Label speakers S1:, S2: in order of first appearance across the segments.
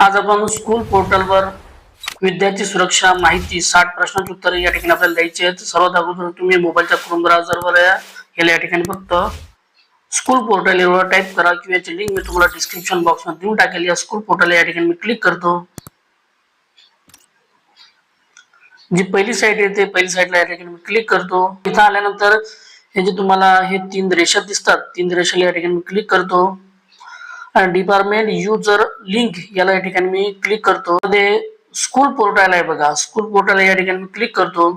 S1: आज आपण स्कूल पोर्टलवर विद्यार्थी सुरक्षा माहिती साठ प्रश्नांची उत्तरे या ठिकाणी आपल्याला द्यायची आहेत. सर्वात अगोदर तुम्ही मोबाईलच्या क्रोम ब्राउझरवर या. या ठिकाणी फक्त स्कूल पोर्टल एवढं टाईप करा किंवा याची लिंक मी तुम्हाला डिस्क्रिप्शन बॉक्समध्ये देऊन टाकेल. या स्कूल पोर्टल या ठिकाणी मी क्लिक करतो. जी पहिली साईट येते पहिली साईडला या ठिकाणी मी क्लिक करतो. इथं आल्यानंतर हे जे तुम्हाला हे तीन रेषा दिसतात तीन रेषाला या ठिकाणी मी क्लिक करतो. डिपार्टमेंट युजर लिंक याला या ठिकाणी मी क्लिक करतो. ते स्कूल पोर्टल आहे बघा. स्कूल पोर्टल या ठिकाणी मी क्लिक करतो.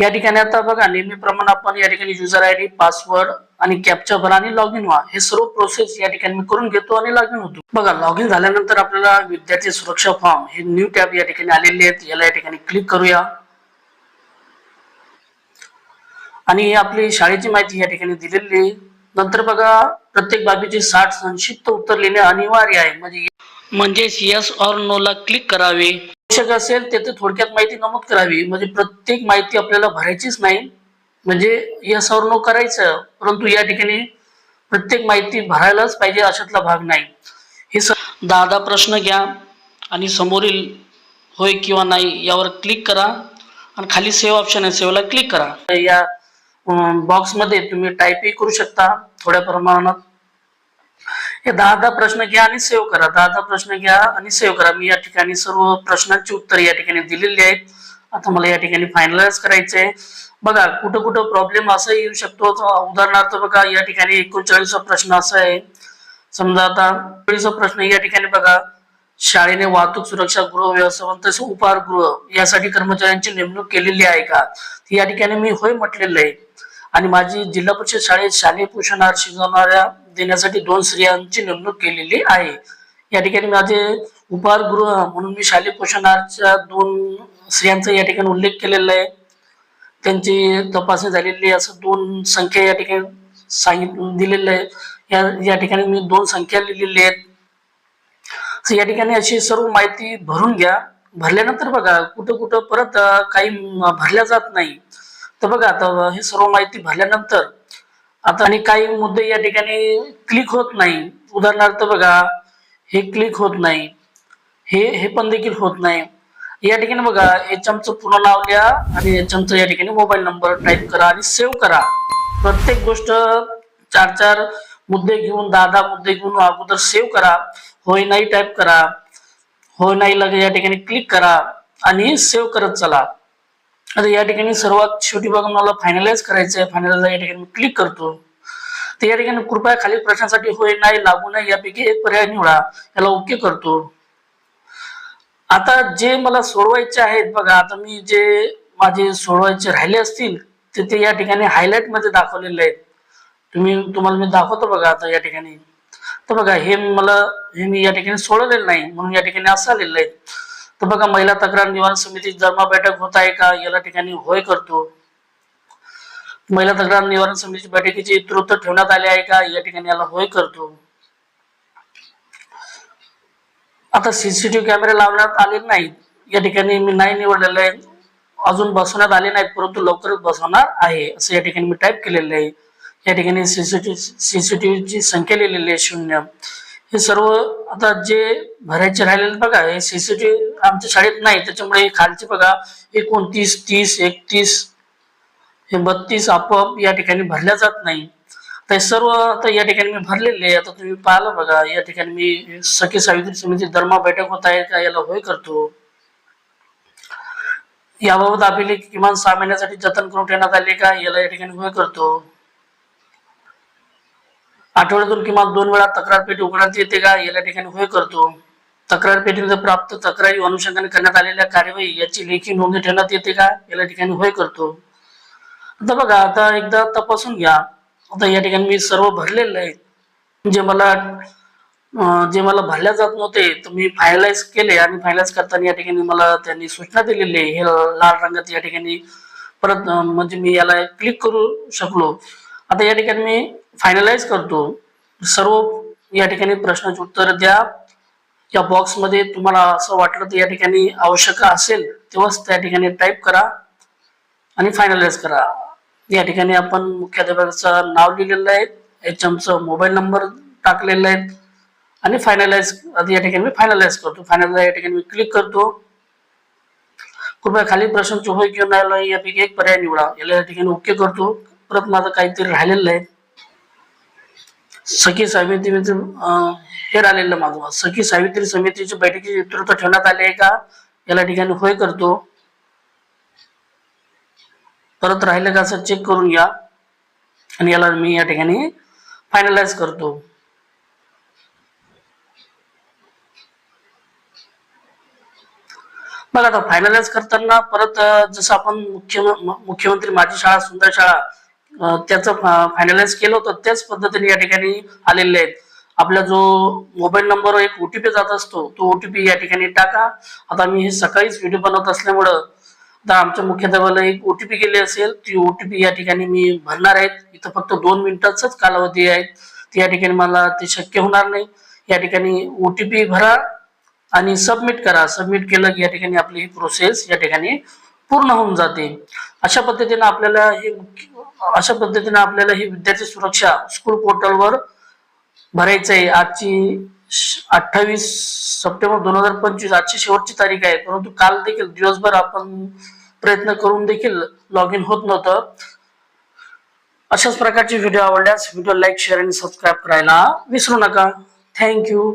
S1: या ठिकाणी आता बघा नेहमीप्रमाणे आपण या ठिकाणी युजर आय डी पासवर्ड आणि कॅप्चा भरा आणि लॉग इन व्हा. हे सर्व प्रोसेस या ठिकाणी मी करून घेतो आणि लॉग इन होतो. बघा लॉग इन झाल्यानंतर आपल्याला विद्यार्थी सुरक्षा फॉर्म हे न्यू टॅब या ठिकाणी आलेले आहेत. याला या ठिकाणी क्लिक करूया. आणि आपली शाळेची माहिती या ठिकाणी दिलेली आहे. नंतर बघा प्रत्येक बाबीचे साठ संक्षिप्त उत्तर लिहिणे अनिवार्य आहे. म्हणजे म्हणजेच येस ऑर नो ला क्लिक करावे. आवश्यक असेल तेथे थोडक्यात माहिती नमूद करावी. म्हणजे प्रत्येक माहिती आपल्याला भरायचीच नाही. म्हणजे येस ऑर नो करायचं. परंतु या ठिकाणी प्रत्येक माहिती भरायलाच पाहिजे अशातला भाग नाही. हे दहा दहा प्रश्न घ्या आणि समोरील होय किंवा नाही यावर क्लिक करा आणि खाली सेव्ह ऑप्शन आहे सेव्हला क्लिक करा. या बॉक्समध्ये तुम्ही टाईपही करू शकता थोड्या प्रमाणात. हे दहा दहा प्रश्न घ्या आणि सेव्ह करा. दहा दहा प्रश्न घ्या आणि सेव्ह करा. मी या ठिकाणी सर्व प्रश्नांची उत्तर या ठिकाणी दिलेली आहेत. आता मला या ठिकाणी फायनलाइज करायचंय. बघा कुठं कुठं प्रॉब्लेम असा येऊ शकतो. उदाहरणार्थ बघा या ठिकाणी एकोणचाळीसचा प्रश्न असा आहे. समजा आता चाळीसचा प्रश्न या ठिकाणी बघा. शाळेने वाहतूक सुरक्षा गृह व्यवस्थापन तसे उपहारगृह यासाठी कर्मचाऱ्यांची नेमणूक केलेली आहे का? या ठिकाणी मी होय म्हटलेलं आहे. आणि माझी जिल्हा परिषद शाळेत शालेय पोषणहार शिजवणाऱ्या देण्यासाठी दोन स्त्रियांची नेमणूक केलेली आहे. या ठिकाणी माझे उपहारगृह म्हणून मी शालेय पोषणहारच्या दोन स्त्रियांचा या ठिकाणी उल्लेख केलेला आहे. त्यांची तपासणी झालेली आहे. असं दोन संख्या या ठिकाणी सांगित दिलेलं आहे. या या ठिकाणी मी दोन संख्या लिहिलेली आहेत. या ठिकाणी अशी सर्व माहिती भरून घ्या. भरल्यानंतर बघा कुठं कुठं परत काही भरल्या जात नाही. तर बघा आता हे सर्व माहिती भरल्यानंतर आता आणि काही मुद्दे या ठिकाणी क्लिक होत नाही. उदाहरणार्थ बघा हे क्लिक होत नाही. हे हे पण देखील होत नाही. या ठिकाणी बघा एच चं पूर्ण नाव लिहा आणि एच चं या ठिकाणी मोबाईल नंबर टाईप करा आणि सेव्ह करा. प्रत्येक गोष्ट चार चार मुद्दे घेऊन दहा दहा मुद्दे घेऊन अगोदर सेव्ह करा. होय नाही टाईप करा. होय नाही लगे या ठिकाणी क्लिक करा आणि सेव्ह करत चला. आता या ठिकाणी सर्वात शेवटी बघा मला फायनलाइज करायचं आहे फायनलाइज या ठिकाणी क्लिक करतो. तर या ठिकाणी कृपया खालील प्रश्नासाठी होय नाही लागू नाही यापैकी एक पर्याय निवडा. याला ओके करतो. आता जे मला सोडवायचे आहेत बघा आता मी जे माझे सोडवायचे राहिले असतील ते ते या ठिकाणी हायलाइटमध्ये दाखवलेले आहेत. तुम्ही तुम्हाला मी दाखवतो बघा आता या ठिकाणी. तर बघा हे मला हे मी या ठिकाणी सोडवलेलं नाही म्हणून या ठिकाणी असं आलेलं आहे. तर बघा महिला तक्रार निवारण समिती जन्मा बैठक होत आहे का? याला ठिकाणी होय करतो. महिला तक्रार निवारण समितीची बैठकीची इतरत्र ठेवण्यात आले आहे का? या ठिकाणी याला होय करतो. आता सीसीटीव्ही कॅमेरे लावण्यात आले नाहीत. या ठिकाणी मी नाही निवडलेलं आहे. अजून बसवण्यात आले नाहीत परंतु लवकरच बसवणार आहे असं या ठिकाणी मी टाईप केलेलं आहे. या ठिकाणी सीसीटीव्ही सीसीटीव्हीची संख्या लिहिलेली आहे शून्य. हे सर्व आता जे भरायचे राहिलेले बघा हे सीसीटीव्ही आमच्या शाळेत नाही त्याच्यामुळे हे खालचे बघा एकोणतीस तीस एकतीस हे बत्तीस आपोआप या ठिकाणी भरल्या जात नाही. तर सर्व आता या ठिकाणी मी भरलेले आहे आता तुम्ही पाहिलं बघा या ठिकाणी मी सखी सावित्री समिती धर्मा बैठक होत आहे का याला होय करतो? याबाबत आपली किमान सहा महिन्यासाठी जतन करून ठेवण्यात आले का याला या ठिकाणी होय करतो? आठवड्यातून किमान दोन वेळा तक्रार पेटी उघडण्यात येते का? याला ठिकाणी होय करतो. तक्रार पेटीमध्ये प्राप्त तक्रारी अनुषंगाने करण्यात आलेल्या कार्यवाही याची लेखी नोंदणी ठेवण्यात येते का? याला ठिकाणी होय करतो. आता बघा आता एकदा तपासून घ्या. आता या ठिकाणी मी सर्व भरलेलं आहे. जे मला जे मला भरल्या जात नव्हते तर मी फायलाइज केले आणि फायलाइज करताना या ठिकाणी मला त्यांनी सूचना दिलेली आहे. हे लाल रंगात या ठिकाणी परत म्हणजे मी याला क्लिक करू शकलो. आता या ठिकाणी मी फायनलाइज करतो. सर्व या ठिकाणी प्रश्नाची उत्तर द्या. या बॉक्समध्ये तुम्हाला असं वाटलं तर या ठिकाणी आवश्यक असेल तेव्हाच त्या ठिकाणी टाईप करा आणि फायनलाइज करा. या ठिकाणी आपण मुख्याध्यापकाचं नाव लिहिलेलं आहे. एच एमचं मोबाईल नंबर टाकलेला आहे. आणि फायनलाइज या ठिकाणी मी फायनलाइज करतो. फायनलाइज या ठिकाणी मी क्लिक करतो. कृपया खाली प्रश्न चोहोय किंवा नाही यापैकी एक पर्याय निवडा. याला या ठिकाणी ओके करतो. परत माझं काहीतरी राहिलेलं आहे. सखी सावित्री हे राहिलेलं माझं. सखी सावित्री समितीची बैठकीचे नेतृत्व ठेवण्यात आले आहे का? याला ठिकाणी होय करतो. परत राहिलं का असं चेक करून घ्या. आणि याला मी या ठिकाणी फायनलाइज करतो. बघा आता फायनलाइज करताना परत जसं आपण मुख्य मुख्यमंत्री माझी शाळा सुंदर शाळा त्याचं फायनलाइज केलं होतं. त्याच पद्धतीने या ठिकाणी आलेले आहेत. आपला जो मोबाईल नंबर एक ओटीपी जात असतो तो ओटीपी या ठिकाणी टाका. आता मी हे सकाळीच व्हिडिओ बनवत असल्यामुळं आता आमच्या मुख्याध्यापकाला एक ओटीपी गेली असेल ती ओटीपी या ठिकाणी मी भरणार आहेत इथं फक्त दोन मिनिटाचाच कालावधी आहे. ती या ठिकाणी मला ते शक्य होणार नाही. या ठिकाणी ओटीपी भरा आणि सबमिट करा. सबमिट केलं की या ठिकाणी आपली ही प्रोसेस या ठिकाणी पूर्ण होऊन जाते. अशा पद्धतीने आपल्याला हे अशा पद्धतीने आपल्याला ही विद्यार्थी सुरक्षा स्कूल पोर्टलवर भरायचं आहे आजची अठ्ठावीस सप्टेंबर दोन हजार पंचवीस आजची शेवटची तारीख आहे. परंतु काल देखील दिवसभर आपण प्रयत्न करून देखील लॉग इन होत नव्हतं. अशाच प्रकारचे व्हिडिओ आवडल्यास व्हिडिओ लाईक शेअर आणि सबस्क्राईब करायला विसरू नका. थँक्यू